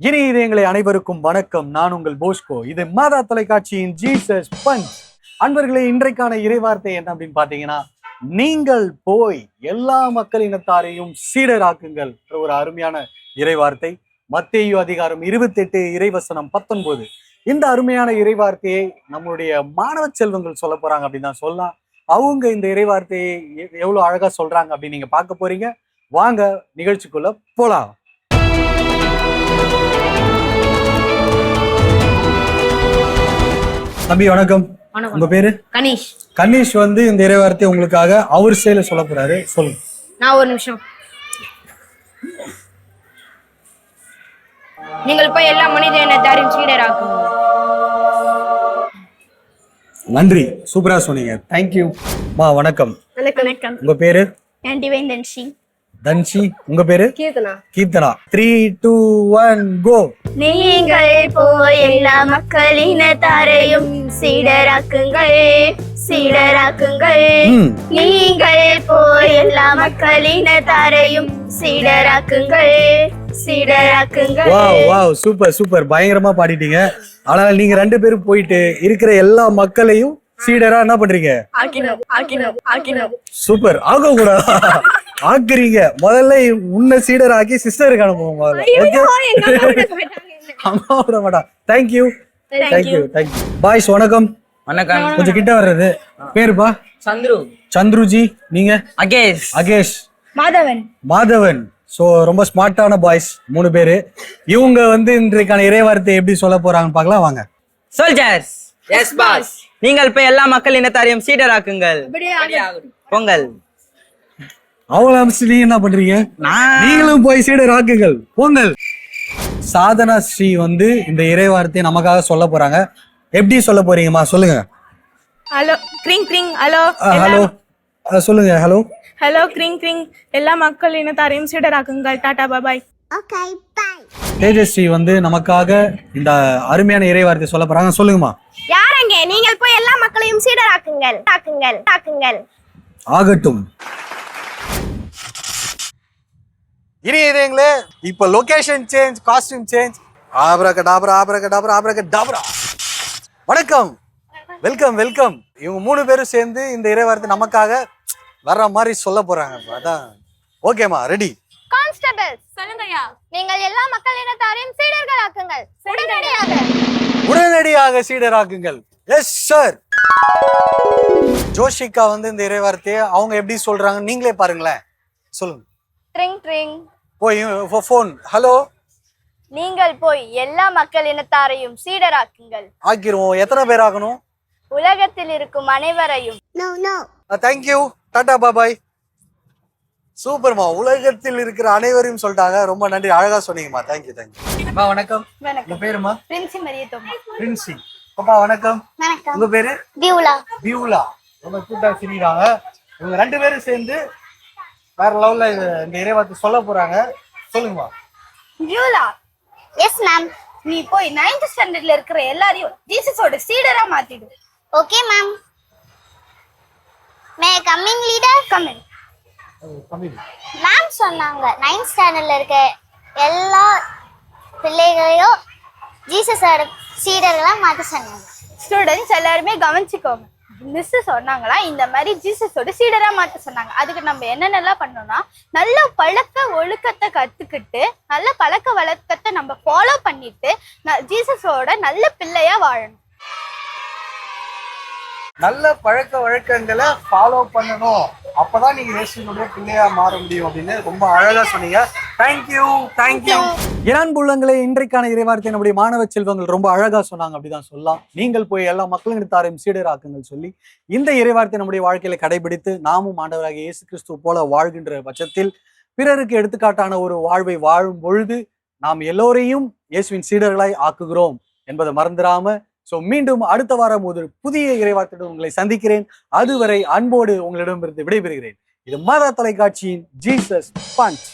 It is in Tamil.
இனி இதயங்களை அனைவருக்கும் வணக்கம். நான் உங்கள் போஸ்கோ. இது மாதா தொலைக்காட்சியின் ஜீசஸ் பஞ்ச். அன்பர்களே இன்றைக்கான இறைவார்த்தை என்ன அப்படின்னு பாத்தீங்கன்னா நீங்கள் போய் எல்லா மக்கள் இனத்தாரையும் சீடராக்குங்கள் என்ற ஒரு அருமையான இறைவார்த்தை. மத்தேயு அதிகாரம் இருபத்தி எட்டு இறைவசனம் பத்தொன்பது. இந்த அருமையான இறைவார்த்தையை நம்மளுடைய மாணவ செல்வங்கள் சொல்ல போறாங்க அப்படின்னு தான் சொல்லலாம். அவங்க இந்த இறைவார்த்தையை எவ்வளவு அழகா சொல்றாங்க அப்படின்னு நீங்க பார்க்க போறீங்க. வாங்க நிகழ்ச்சிக்குள்ள போலாம். தம்பி வணக்கம். உங்க பேரு? கணேஷ். கணேஷ் வந்து இந்த இறைவார்த்தை உங்களுக்காக அவர் செயல சொல்ல போறாரு. சொல்லுங்க. நான் ஒரு நிமிஷம். நீங்கள் போய் எல்லா மனித இனத்தாரின் சீடராக்குங்கள் நன்றி. சூப்பரா சொன்னீங்க. தேங்க்யூ மா வணக்கம். வணக்கம் உங்க பேரு? என் டிவைன் தன்ஷி தன்ஷி உங்க பேரு? Keerthana. Keerthana. Three two one go நீங்கள் போய் எல்லா மக்களினத்தாரையும் சீடராக்குங்கள் சீடராக்குங்கள். நீங்கள் போய் எல்லா மக்களினத்தாரையும் சீடராக்குங்கள் சீடராக்குங்கள். வாவ் வாவ் சூப்பர் சூப்பர் பயங்கரமா பாடிட்டீங்க. ஆனால் நீங்க ரெண்டு பேரும் போயிட்டு இருக்கிற எல்லா மக்களையும் சீடரா என்ன பண்றீங்க? சூப்பர் ஆக கூட ஆக்குறீங்க முதல்ல உன்னை சீடர் ஆக்கி சிஸ்டருக்கு அனுப்புவோம் முதல்ல. அம்மா விட மாட்டா தேங்க்யூ தேங்க்யூ தேங்க்யூ பாய்ஸ் வணக்கம். வணக்கம். கொஞ்சம் கிட்ட வர்றது. பேருப்பா? சந்துரு. சந்துருஜி நீங்க? அகேஷ். அகேஷ். மாதவன். மாதவன். சோ ரொம்ப ஸ்மார்ட்டான பாய்ஸ் மூணு பேரு. இவங்க வந்து இன்றைக்கான இறைவார்த்தை எப்படி சொல்ல போறாங்கன்னு பார்க்கலாம். வாங்க. சோல்ஜர்ஸ் எஸ் பாஸ் நீங்கள் போய் எல்லா மக்கள் இனத்தாரையும் சீடராக்குங்கள். பொங்கல் அவங்கள அமைச்சு நீங்க என்ன பண்றீங்க? நான் நீங்களும் போய் சீடர் ஆக்குங்கள் போங்கள். சாதனா ஸ்ரீ வந்து இந்த இறைவார்த்தையை நமக்காக சொல்ல போறாங்க. எப்படி சொல்ல போறீங்கம்மா? சொல்லுங்க. ஹலோ க்ரிங் க்ரிங் ஹலோ ஹலோ. சொல்லுங்க ஹலோ. ஹலோ க்ரிங் க்ரிங் எல்லா மக்கள் இனத்தாரையும் சீடராக்குங்கள் டாடா பாபாய் தேஜஸ்ரீ வந்து நமக்காக இந்த அருமையான இறைவார்த்தை சொல்ல போறாங்க. சொல்லுங்கம்மா. யாரங்க நீங்கள் போய் எல்லா மக்களையும் சீடராக்குங்கள். ஆக்குங்கள் ஆக்குங்கள் ஆகட்டும். இனி இதயங்களே இப்ப location change costume change abracadabra abracadabra abracadabra வணக்கம். வெல்கம் வெல்கம் இவங்க மூணு பேரும் சேர்ந்து இந்த இறைவார்த்தை நமக்காக வர்ற மாதிரி சொல்ல போறாங்க. அதான். ஓகேம்மா ரெடி கான்ஸ்டபிள் சொல்லுங்கய்யா நீங்கள் எல்லா மக்கள் இனத்தாரையும் சீடர்கள் ஆக்குங்கள். உடனடியாக. உடனடியாக சீடராக்குங்கள். எஸ் சார் ஜோஷிகா வந்து இந்த இறைவார்த்தையை அவங்க எப்படி சொல்றாங்க நீங்களே பாருங்களேன். சொல்லுங்க. ட்ரிங் ட்ரிங் போய் ஃபோன் ஹலோ நீங்கள் போய் எல்லா மக்கள் இனத்தாரையும் சீடராக்குங்கள். ஆக்கிருவோம். எத்தனை பேர் ஆகணும்? உலகத்தில் இருக்கும் அனைவரையும். தேங்க்யூ டாடா பாபாய் சூப்பர்மா உலகத்தில் இருக்கிற அனைவரையும் சொல்லிட்டாங்க. ரொம்ப நன்றி. அழகா சொன்னீங்கம்மா. தேங்க்யூ தேங்க்யூ அம்மா வணக்கம். உங்க பேருமா பிரின்சி மரியத்தோமா. பிரின்சி. வணக்கம். வணக்கம். உங்க பேரு? பியூலா பியூலா ரொம்ப கூட்டா சிரிக்கிறாங்க. இவங்க ரெண்டு பேரும் சேர்ந்து வேற லெவல்ல இந்த இறைவார்த்தை சொல்ல போறாங்க. சொல்லுங்கம்மா. பியூலா எஸ் மேம் நீ போய் நைன்த் ஸ்டாண்டர்ட்ல இருக்கிற எல்லாரையும் ஜீசஸோட சீடரா மாத்திடு. Okay ma'am may coming leader Tamil ma'am சொன்னாங்க நைன்த் ஸ்டாண்டர்ட்ல இருக்க எல்லா பிள்ளைகளையும் ஜீசஸோட சீடர்களா மாத்த சொன்னாங்க. ஸ்டூடெண்ட்ஸ் எல்லாருமே கவனிச்சுக்கோங்க. மிஸ் சொன்னாங்களா? இந்த மாதிரி ஜீசஸோட சீடரா மாத்த சொன்னாங்க. அதுக்கு நம்ம என்னென்னலாம் பண்ணோம்னா நல்ல பழக்க ஒழுக்கத்தை கத்துக்கிட்டு நல்ல பழக்க வழக்கத்தை நம்ம ஃபாலோ பண்ணிட்டு ஜீசஸோட நல்ல பிள்ளையா வாழணும். நல்ல பழக்க வழக்கங்களை ஃபாலோ பண்ணணும். அப்பதான் நீங்க இயேசுனுடைய பிள்ளையா மாற முடியும் அப்படின்னு ரொம்ப அழகா சொன்னீங்க. தேங்க்யூ தேங்க்யூ இளன்புள்ளங்களை இன்றைக்கான இறைவார்த்தை நம்முடைய மாணவ செல்வங்கள் ரொம்ப அழகா சொன்னாங்க அப்படிதான் சொல்லலாம். நீங்கள் போய் எல்லா மக்களும் தாரையும் சீடராக்குங்கள் சொல்லி இந்த இறைவார்த்தை நம்முடைய வாழ்க்கையில கடைபிடித்து நாமும் ஆண்டவராக இயேசு கிறிஸ்துவ போல வாழ்கின்ற பட்சத்தில் பிறருக்கு எடுத்துக்காட்டான ஒரு வாழ்வை வாழும் பொழுது நாம் எல்லோரையும் இயேசுவின் சீடர்களாய் ஆக்குகிறோம் என்பதை மறந்துடாம சோ மீண்டும் அடுத்த வாரம் ஒரு புதிய இறைவார்த்தையுடன் உங்களை சந்திக்கிறேன். அதுவரை அன்போடு உங்களிடமிருந்து விடைபெறுகிறேன். இது மாதா தொலைக்காட்சியின் ஜீசஸ் பஞ்ச்